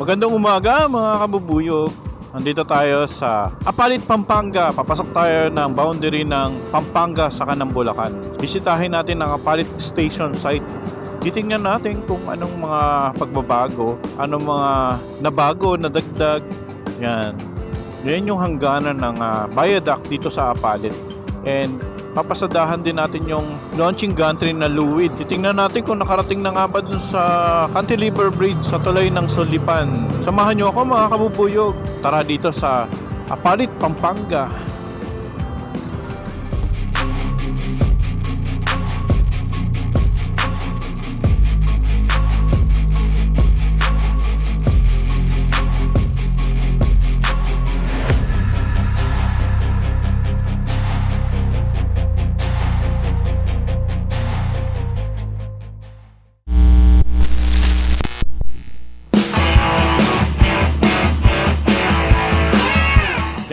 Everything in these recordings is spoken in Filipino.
Magandang umaga mga kabubuyog. Nandito tayo sa Apalit, Pampanga. Papasok tayo ng boundary ng Pampanga sa kanang Bulacan. Bisitahin natin ang Apalit Station site. Titingnan natin kung anong mga pagbabago, anong mga nabago, nadagdag. Yan. Yan yung hangganan ng ah, viaduct dito sa Apalit. And papasadahan din natin yung launching gantry na Luwid. Titingnan natin kung nakarating na nga ba dun sa Cantilever Bridge sa tulay ng Solipan. Samahan nyo ako mga kabubuyog. Tara dito sa Apalit, Pampanga.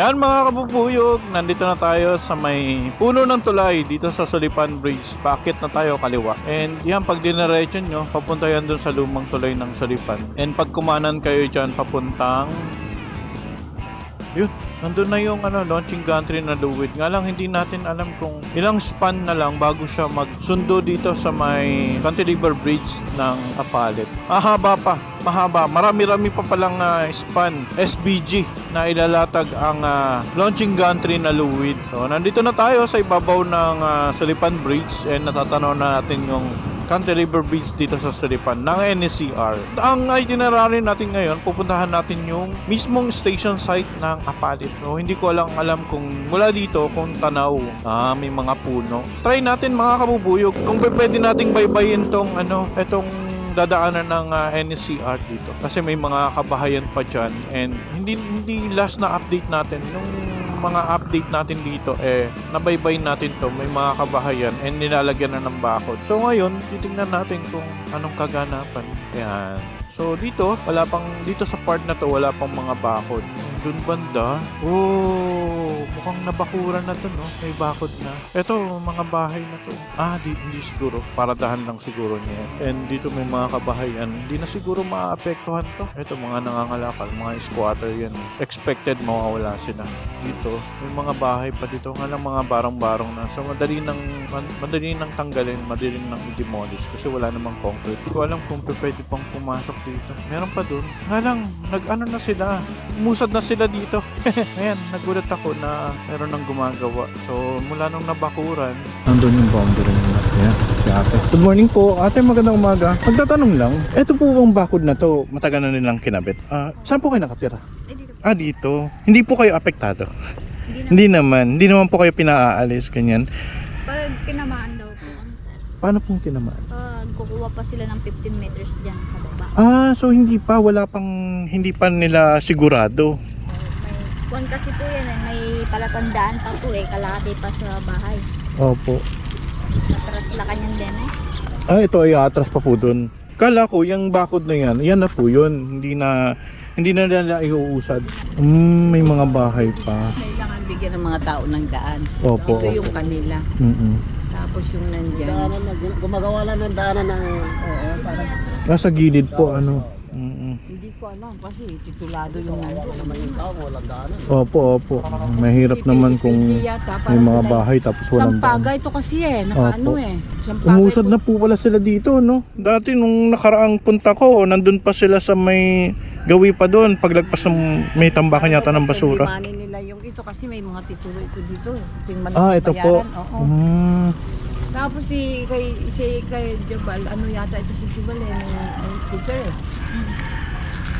Yan mga kabubuyog, nandito na tayo sa may puno ng tulay dito sa Solipan Bridge. Bakit na tayo kaliwa? And yan, pag diniretso nyo, papunta yan dun sa lumang tulay ng Solipan. And pag kumanan kayo dyan, papuntang... Yun, nandun na yung ano, launching gantry na Luwid. Nga lang, hindi natin alam kung ilang span na lang bago siya magsundo dito sa may Cantilever Bridge ng Apalit. Mahaba pa, mahaba. Marami-rami pa palang ah, span, SBG, na ilalatag ang ah, launching gantry na Luwid. So, nandito na tayo sa ibabaw ng ah, Salipan Bridge and natatanaw na natin yung Cantilever Bridge dito sa Salipan ng NSCR. Ang itinerary natin ngayon, pupuntahan natin yung mismong station site ng Apalit. So, hindi ko lang alam kung mula dito, kung tanaw, ah, may mga puno. Try natin mga kabubuyog, kung pwede nating baybayin tong, ano, etong dadaanan ng ah, NSCR dito. Kasi may mga kabahayan pa dyan and hindi, hindi last na update natin. Nung mga update natin dito eh nabaybay natin to. May mga kabahayan and nilalagyan na ng bakod so ngayon titingnan natin kung anong kaganapan. Yan so dito wala pang dito sa part na to wala pang mga bakod. Dun banda. Oh mukhang nabakuran na to no? May bakod na. Eto mga bahay na to. Ah di, hindi siguro. Paradahan lang siguro niya. And dito may mga kabahayan. Hindi na siguro maapektuhan to. Eto mga nangangalakal mga squatter yan. Expected mawawala sila. Dito may mga bahay pa dito. Nga lang mga barong-barong na. So madali nang madali nang tanggalin madali nang i-demolish kasi wala namang concrete. Hindi ko alam kung pwede pang pumasok dito. Meron pa dun. Nga lang nag-ano na sila. Umusad na sila dito ayan nagulat ako na meron nang gumagawa so mula nung nabakuran Nandun yung boundary nila. Ayan, si ate. Good morning po. Ate, magandang umaga. Magtatanong lang, eto po bang bakod na to, matagal na nilang kinabit? Ah, saan po kayo nakatira? Ah, dito. Hindi po kayo apektado? Hindi naman. Hindi naman po kayo pinaalis, ganyan. Pag tinamaan daw po, ano sir? Paano pong tinamaan? Pag kukuha pa sila ng 15 meters dyan sa baba. Ah, so hindi pa, wala pang, hindi pa nila sigurado. May, kuwan kasi po yan eh, may palatandaan pa po eh, kalahati pa sa bahay. Opo. Natras la kanyang din eh. Ah, ito ay atras pa po dun. Kala ko, yung bakod na yan, yan na po yun. Hindi na, hindi na nila iuusad. Mm, may mga bahay pa. Kailangan bigyan ng mga tao ng daan. Opo, Ito yung kanila. Mm-mm. Tapos yung nandyan. Daanan na, gumagawa lang ng daanan ng, oo, parang Nasa gilid po, ano. Ko alam kasi titulado yung daanan. Opo, opo. Mahirap naman kung may mga bahay tapos walang Sampaga daan. ito kasi eh, nakaano eh. Sampaga Umusad na po pala sila dito, no? Dati nung nakaraang punta ko, nandun pa sila sa may gawi pa doon. Paglagpas ng may tambakan yata ng basura. Nila yung ito kasi may mga titulo ito dito. Ah, ito po. Oo. Mm, Tapos si kay si kay Jabal, ano yata ito si Jabal eh, may, may sticker eh.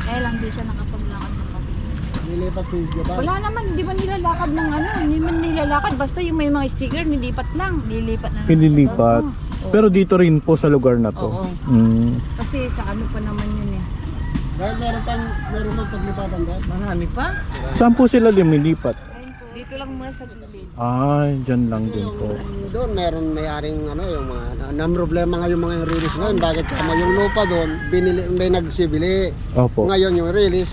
Kaya lang di siya nakapaglakad ng pati. Nilipat si Jabal. Wala naman, hindi man nilalakad ng ano, hindi man nilalakad. Basta yung may mga sticker, nilipat lang. Lilipat na lang. pinilipat. Oo. Pero dito rin po sa lugar na to. Oo. Mm. Kasi sa ano pa naman yun eh. Dahil meron pang, meron pang paglipatan dahil. Marami pa. Saan po sila lumilipat? Dito lang muna sa gilid. Ay, dyan lang din po. Yung doon meron may-aring ano yung mga na, na problema nga yung mga release ngayon bakit kama yung lupa doon binili may nagsibili Opo. ngayon yung release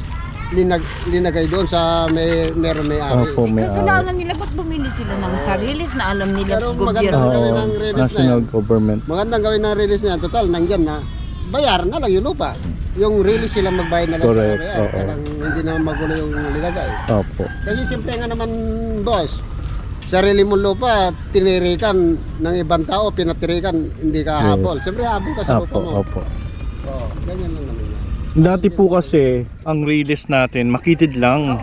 linag, linagay doon sa may meron may-ari Opo, may ari. Kasalanan nila, ba't bumili sila ng sarilis na alam nila Pero gobyerno? maganda Oo, gawin ng release na national yan. government. magandang gawin ng release niya total nandyan na bayaran na lang yung lupa yung release sila magbayad na lang Correct, sa oo. Parang hindi naman magulo yung nilagay. Opo. Kasi siyempre nga naman, boss, sarili mong lupa, tinirikan ng ibang tao, pinatirikan, hindi ka Yes. habol. Siyempre habol ka sa lupa Opo, mo. opo. Oo, ganyan lang. Dati po kasi, ang release natin, makitid lang.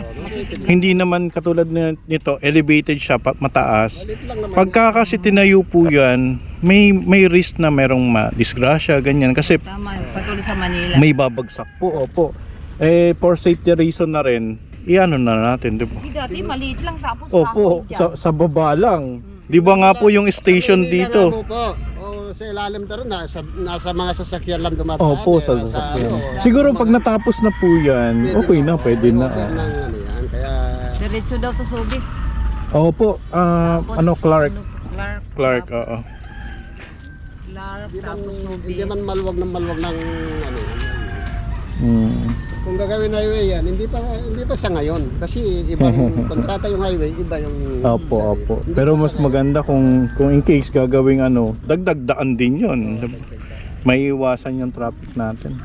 Hindi naman katulad nito, elevated siya, mataas. Pagka kasi tinayo po yan, may, may risk na merong ma-disgrasya, ganyan. Kasi Tama, patuloy sa Manila. may babagsak po, opo. Eh, for safety reason na rin, iano na natin, di ba? Kasi dati maliit lang tapos Opo, sa, sa baba lang. Di ba nga po yung station dito? po, o sa ilalim na rin, nasa, nasa mga sasakyan lang dumadaan. Opo, eh, sa sasakyan. ano, Siguro pag natapos na po yan, okay na, pwede na. ah. ng ano yan, kaya Diretso daw to Subic. Opo, ah, Tapos, ano, Clark. Clark. Clark, oo. Clark, hindi man, tapos Subic. hindi man maluwag ng maluwag ng ano. Mm. Kung gagawin highway yan, hindi pa hindi pa sa ngayon kasi ibang kontrata yung highway, iba yung Opo, opo. Hindi Pero mas maganda kung kung in case gagawing ano, dagdag daan din 'yon. May iwasan yung traffic natin.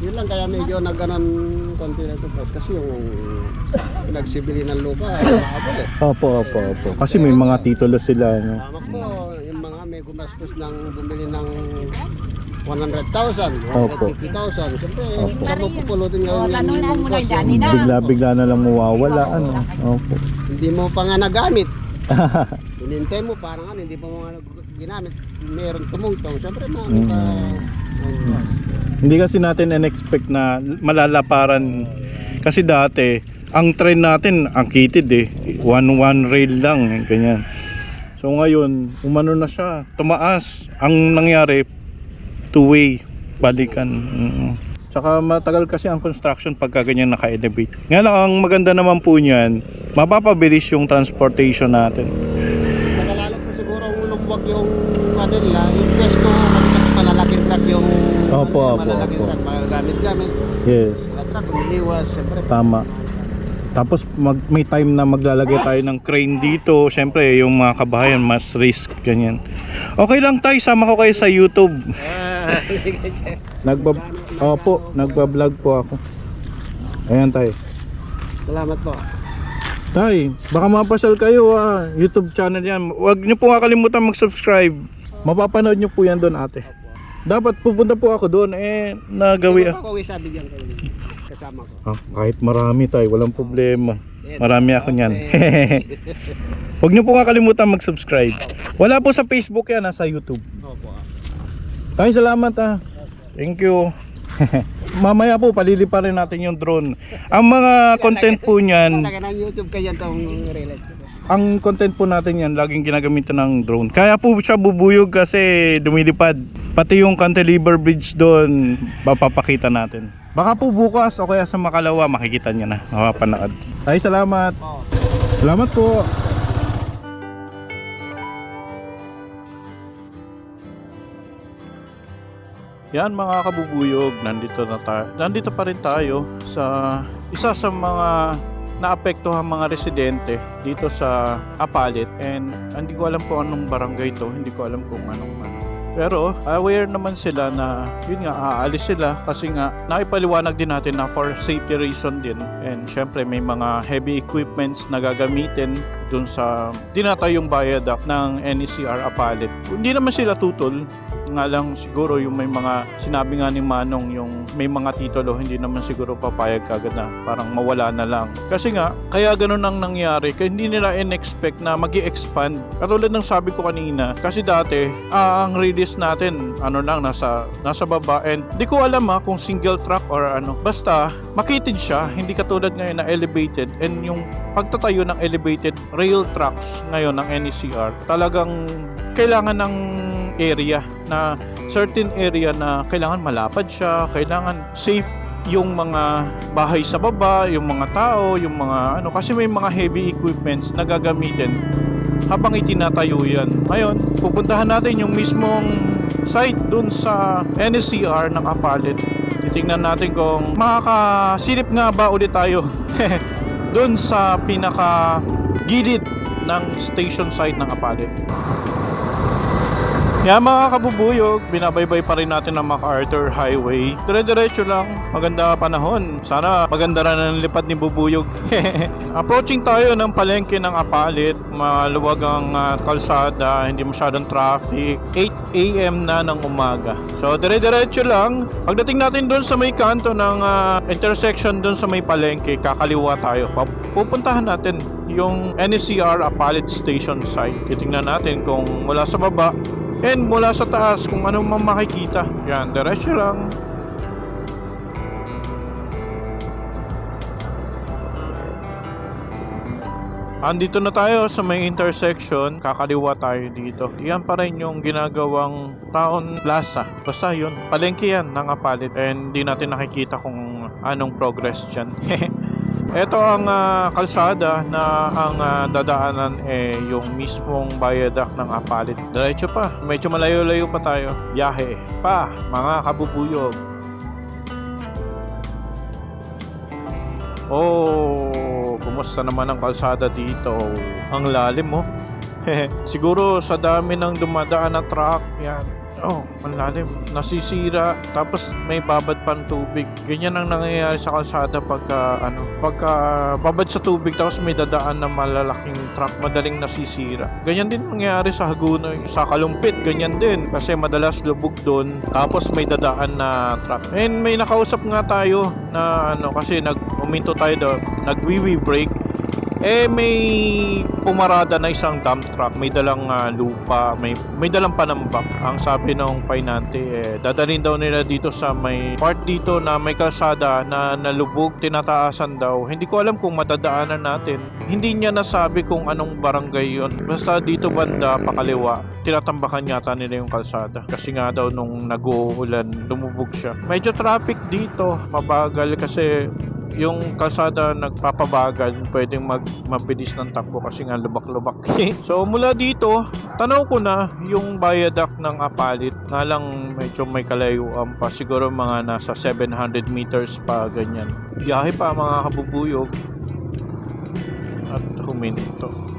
Yun lang kaya medyo nagganon konti na ito boss kasi yung nagsibili ng lupa, mahabol eh. Opo, opo, opo. Kasi may mga titulo sila, no. Tama po, yung mga may gumastos ng bumili ng 100,000, Opo. 150,000. Siyempre, Opo. saan mo pupulutin ngayon yan? tanong mo dani yung- na. Bigla-bigla na lang mawawala, ano. Opo. Hindi mo pa nga nagamit. Inintay mo, parang ano, hindi pa mo nga ginamit. Meron tumungtong. Siyempre, maano ka. Mm. Hindi kasi natin in-expect na malalaparan. Kasi dati, ang train natin, ang kitid eh. One, one rail lang, eh, ganyan. So ngayon, umano na siya, tumaas. Ang nangyari, two-way, balikan. Tsaka matagal kasi ang construction pagka ganyan naka-elevate. Nga lang, ang maganda naman po niyan, mapapabilis yung transportation natin. Nagalala po siguro ang lumuwag yung ano nila, yung kasi malalaking truck yung Opo, ano, opo, malalaking opo. truck, magagamit-gamit. Yes. Mga truck, umiiwas, siyempre. Tama. Tapos mag, may time na maglalagay tayo ng crane dito. Siyempre, yung mga kabahayan, mas risk, ganyan. Okay lang tayo, sama ko kayo sa YouTube. Nagba Opo, nagba-vlog po ako. Ayan tayo. Salamat po. Tay, baka mapasal kayo ah. YouTube channel yan. Huwag niyo po nga kalimutan mag-subscribe. Mapapanood niyo po yan doon ate. Dapat pupunta po ako doon eh nagawi pa uwi sabi diyan. Kasama ko. Ah, kahit marami tayo, walang problema. Marami ako niyan. Huwag niyo po nga kalimutan mag-subscribe. Wala po sa Facebook yan, nasa YouTube. Opo. Tay, salamat ah. Thank you. Mamaya po palilipa rin natin yung drone. Ang mga content po niyan, ng YouTube kayo itong relate. ang content po natin yan laging ginagamitan ng drone. Kaya po siya bubuyog kasi dumilipad. Pati yung cantilever bridge doon, papapakita natin. Baka po bukas o kaya sa Makalawa makikita niya na, mapapanood. Ay, salamat. Salamat po. Yan mga kabubuyog, nandito na tayo. Nandito pa rin tayo sa isa sa mga naapektuhan mga residente dito sa Apalit and hindi ko alam kung anong barangay to, hindi ko alam kung anong ano. Pero aware naman sila na yun nga aalis sila kasi nga naipaliwanag din natin na for safety reason din and syempre may mga heavy equipments na gagamitin dun sa dinatayong viaduct ng NECR Apalit. Hindi naman sila tutol nga lang siguro yung may mga sinabi nga ni Manong yung may mga titulo hindi naman siguro papayag kagad na parang mawala na lang. Kasi nga kaya ganun ang nangyari kaya hindi nila in-expect na mag expand katulad ng sabi ko kanina kasi dati ah, ang release natin ano lang nasa nasa baba. And di ko alam ha kung single track or ano. Basta makitid siya hindi katulad ngayon na elevated. And yung pagtatayo ng elevated rail tracks ngayon ng NECR talagang kailangan ng area na certain area na kailangan malapad siya, kailangan safe yung mga bahay sa baba, yung mga tao, yung mga ano kasi may mga heavy equipments na gagamitin habang itinatayo yan. Ngayon, pupuntahan natin yung mismong site dun sa NSCR ng Apalit. Titingnan natin kung makakasilip nga ba ulit tayo dun sa pinaka gilid ng station site ng Apalit. Yan mga kabubuyog, binabaybay pa rin natin ang MacArthur Highway. Dire-diretso lang, maganda panahon. Sana maganda rin ang lipad ni Bubuyog. Approaching tayo ng palengke ng Apalit, maluwag ang ah, kalsada, hindi masyadong traffic. 8 a.m. na ng umaga. So dire-diretso lang. Pagdating natin doon sa may kanto ng ah, intersection doon sa may palengke, kakaliwa tayo. Pupuntahan natin yung NSCR Apalit Station site. Titingnan natin kung mula sa baba and mula sa taas kung ano man makikita. Yan, diretso lang. Andito na tayo sa may intersection, kakaliwa tayo dito. Yan pa rin yung ginagawang Town Plaza. Basta yun, palengke yan ng Apalit and hindi natin nakikita kung anong progress dyan. Ito ang ah, kalsada na ang ah, dadaanan eh yung mismong viaduct ng Apalit. Diretso pa, medyo malayo-layo pa tayo. Biyahe pa, mga kabubuyog. Oh, kumusta naman ang kalsada dito? Ang lalim mo. Siguro sa dami ng dumadaan na truck, yan. Oh, ang lalim. Nasisira. Tapos may babad pang tubig. Ganyan ang nangyayari sa kalsada pagka, ano, pagka babad sa tubig tapos may dadaan na malalaking truck, madaling nasisira. Ganyan din nangyayari sa Hagunoy, sa Kalumpit, ganyan din. Kasi madalas lubog doon, tapos may dadaan na truck. And may nakausap nga tayo na ano, kasi nag uminto tayo doon, nag-wee break eh may pumarada na isang dump truck, may dalang ah, lupa, may may dalang panambak. Ang sabi ng painante eh dadalhin daw nila dito sa may part dito na may kalsada na nalubog, tinataasan daw. Hindi ko alam kung matadaanan natin. Hindi niya nasabi kung anong barangay yon. Basta dito banda pakaliwa, tinatambakan yata nila yung kalsada. Kasi nga daw nung nag-uulan, lumubog siya. Medyo traffic dito, mabagal kasi yung kalsada nagpapabagal, pwedeng mag mabilis ng takbo kasi nga lubak-lubak. so mula dito, tanaw ko na yung viaduct ng Apalit. Nga lang medyo may kalayuan pa, siguro mga nasa 700 meters pa ganyan. Biyahe pa mga kabubuyog. At huminto.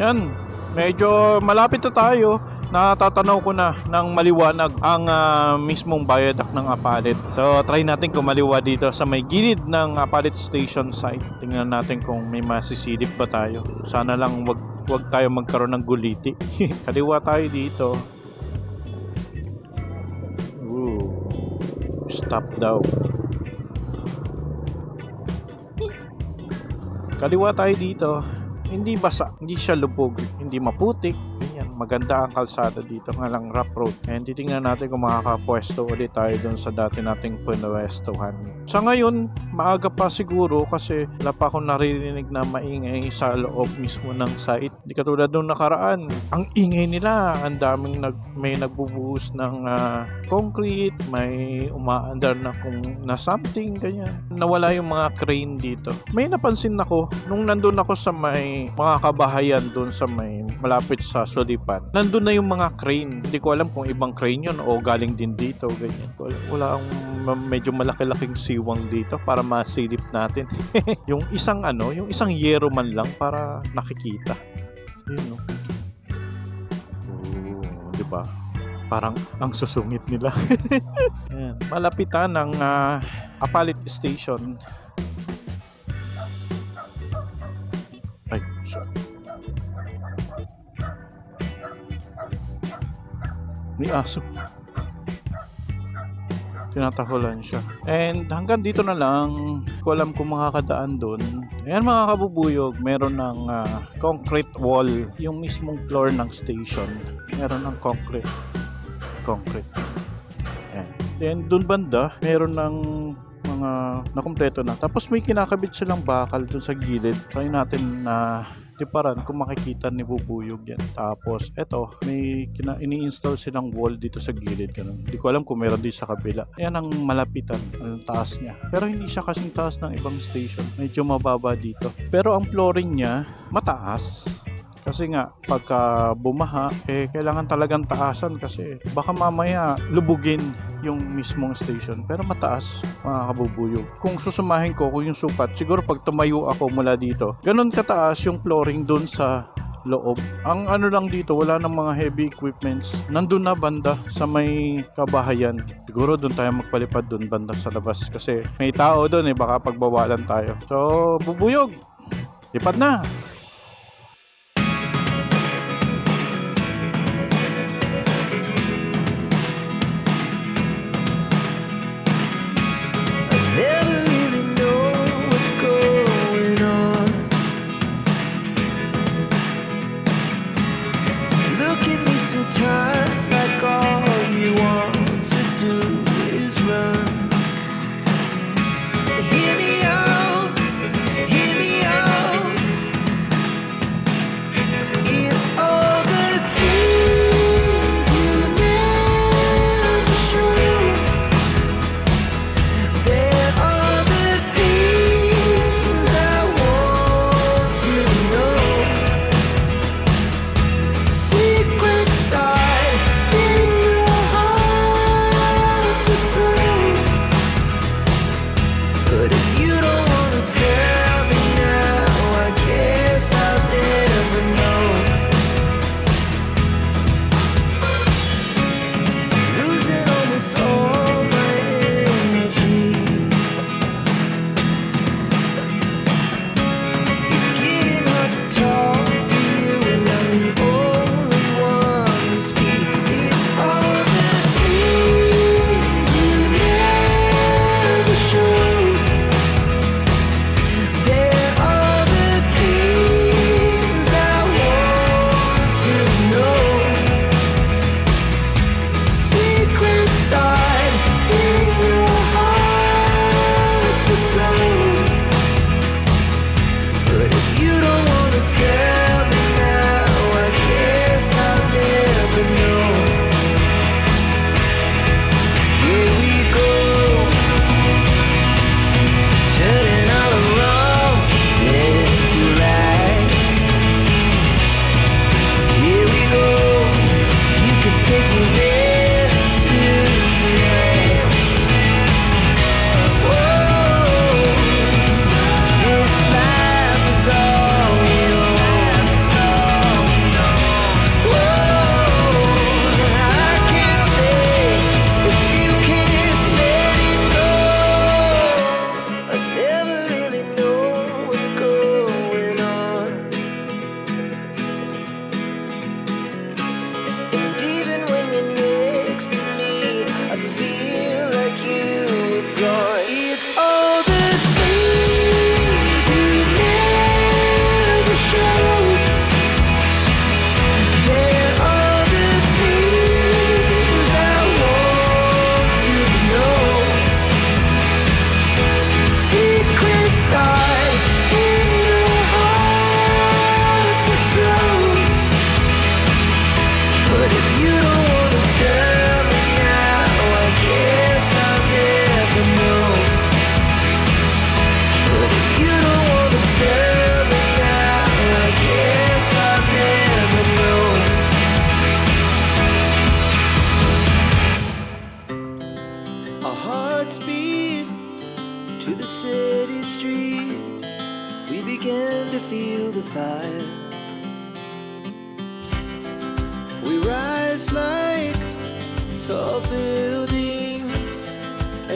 Yan, medyo malapit na tayo. Natatanaw ko na ng maliwanag ang ah, mismong viaduct ng Apalit. So, try natin kung maliwa dito sa may gilid ng Apalit Station site. Tingnan natin kung may masisilip ba tayo. Sana lang wag, wag tayo magkaroon ng guliti. Kaliwa tayo dito. Ooh. Stop daw. Kaliwa tayo dito. Hindi basa, hindi siya lubog, hindi maputik, ganyan. Maganda ang kalsada dito, nga lang rough road. And titingnan natin kung makakapwesto ulit tayo dun sa dati nating pwestuhan. Sa ngayon, maaga pa siguro kasi wala pa akong naririnig na maingay sa loob mismo ng site. Hindi katulad nung nakaraan, ang ingay nila, ang daming nag, may nagbubuhos ng ah, concrete, may umaandar na kung na something, ganyan. Nawala yung mga crane dito. May napansin ako, nung nandun ako sa may mga kabahayan doon sa may malapit sa Sulipan, nandun na yung mga crane. Hindi ko alam kung ibang crane yun o galing din dito, ganyan. Wala, ang medyo malaki-laking siwang dito para masilip natin. yung isang ano, yung isang yero man lang para nakikita. Yun, no? Oo, di ba? Parang ang susungit nila. Yan. Malapitan ng ah, Apalit Station. May aso. Tinatahulan siya. And hanggang dito na lang, ko alam kung makakadaan doon. Ayan mga kabubuyog, meron ng ah, concrete wall, yung mismong floor ng station. Meron ng concrete. Concrete. Ayan. Then doon banda, meron ng mga nakumpleto na. Tapos may kinakabit silang bakal doon sa gilid. Try natin na tiparan kung makikita ni bubuyog yan. Tapos eto, may kina- ini-install silang wall dito sa gilid. Ganun. Hindi ko alam kung meron din sa kabila. Yan ang malapitan, ang taas niya. Pero hindi siya kasing taas ng ibang station. Medyo mababa dito. Pero ang flooring niya, mataas. Kasi nga, pagka bumaha, eh, kailangan talagang taasan kasi baka mamaya lubugin yung mismong station pero mataas mga kung susumahin ko kung yung sukat siguro pag tumayo ako mula dito ganun kataas yung flooring dun sa loob. Ang ano lang dito, wala ng mga heavy equipments. Nandun na banda sa may kabahayan. Siguro doon tayo magpalipad doon banda sa labas kasi may tao doon eh baka pagbawalan tayo. So, bubuyog. Lipad na.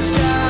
the sky.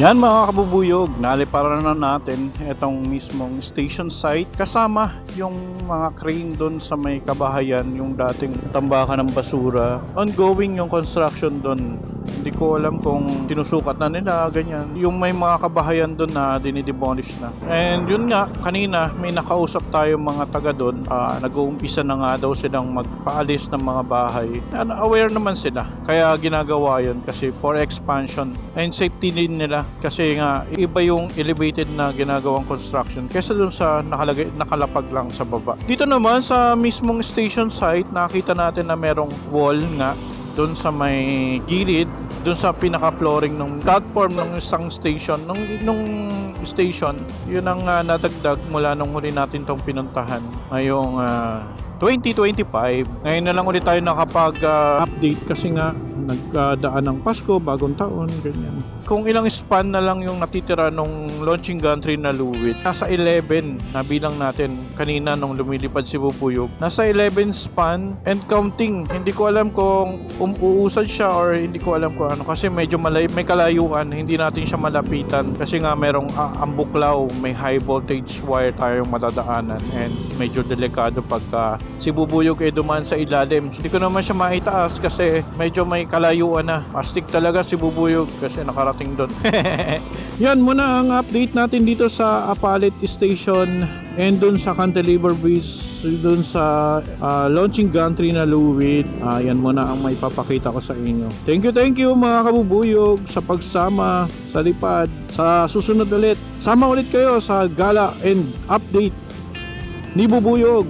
Yan mga kabubuyog, naliparan na natin itong mismong station site kasama yung mga crane doon sa may kabahayan, yung dating tambakan ng basura. Ongoing yung construction doon. Hindi ko alam kung sinusukat na nila, ganyan. Yung may mga kabahayan doon na dinidemolish na. And yun nga, kanina may nakausap tayo mga taga doon. Ah, nag-uumpisa na nga daw silang magpaalis ng mga bahay. Ano, aware naman sila. Kaya ginagawa yun kasi for expansion and safety din nila kasi nga iba yung elevated na ginagawang construction kaysa dun sa nakalagay, nakalapag lang sa baba. Dito naman sa mismong station site nakita natin na merong wall nga doon sa may gilid doon sa pinaka-flooring ng platform ng isang station nung nung station yun ang ah, nadagdag mula nung huli natin tong pinuntahan ngayong ah, 2025 ngayon na lang ulit tayo nakapag-update kasi nga nagdaan ng Pasko, bagong taon, ganyan. Kung ilang span na lang yung natitira nung launching gantry na Luwit, nasa 11 na bilang natin kanina nung lumilipad si Bubuyog. Nasa 11 span and counting. Hindi ko alam kung umuusad siya or hindi ko alam kung ano kasi medyo malay may kalayuan, hindi natin siya malapitan kasi nga merong uh, ambuklaw, may high voltage wire tayong madadaanan and medyo delikado pagka si Bubuyog ay dumaan sa ilalim. Hindi ko naman siya maitaas kasi medyo may kalayuan na. Astig talaga si Bubuyog kasi nakarating doon. Yan muna ang update natin dito sa Apalit Station and doon sa Cantilever Bridge doon sa ah, launching gantry na Luwit. Ah, yan muna ang may papakita ko sa inyo. Thank you, thank you mga kabubuyog sa pagsama sa lipad. Sa susunod ulit, sama ulit kayo sa gala and update ni Bubuyog.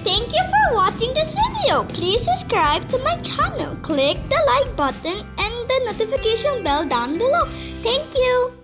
Thank you for watching this video. Please subscribe to my channel. Click the like button and notification bell down below. Thank you.